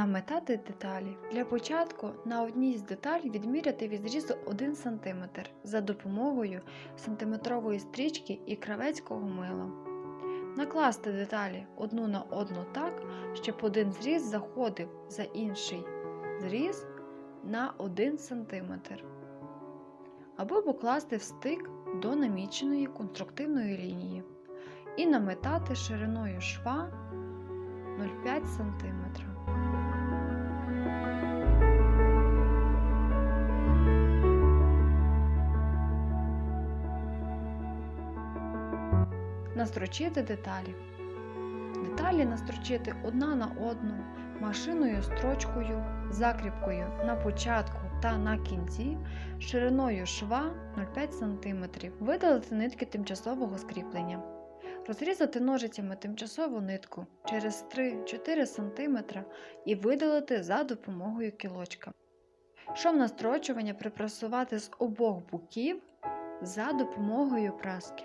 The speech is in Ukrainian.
Наметати деталі. Для початку на одній з деталей відміряти відрізу 1 см за допомогою сантиметрової стрічки і кравецького мила. Накласти деталі одну на одну так, щоб один зріз заходив за інший зріз на 1 см. Або покласти в стик до наміченої конструктивної лінії і наметати шириною шва 0,5 см. Настрочити деталі. Деталі настрочити одна на одну машиною строчкою, закріпкою на початку та на кінці шириною шва 0,5 см. Видалити нитки тимчасового скріплення. Розрізати ножицями тимчасову нитку через 3-4 см і видалити за допомогою кілочка. Шов настрочування припрасувати з обох боків за допомогою праски.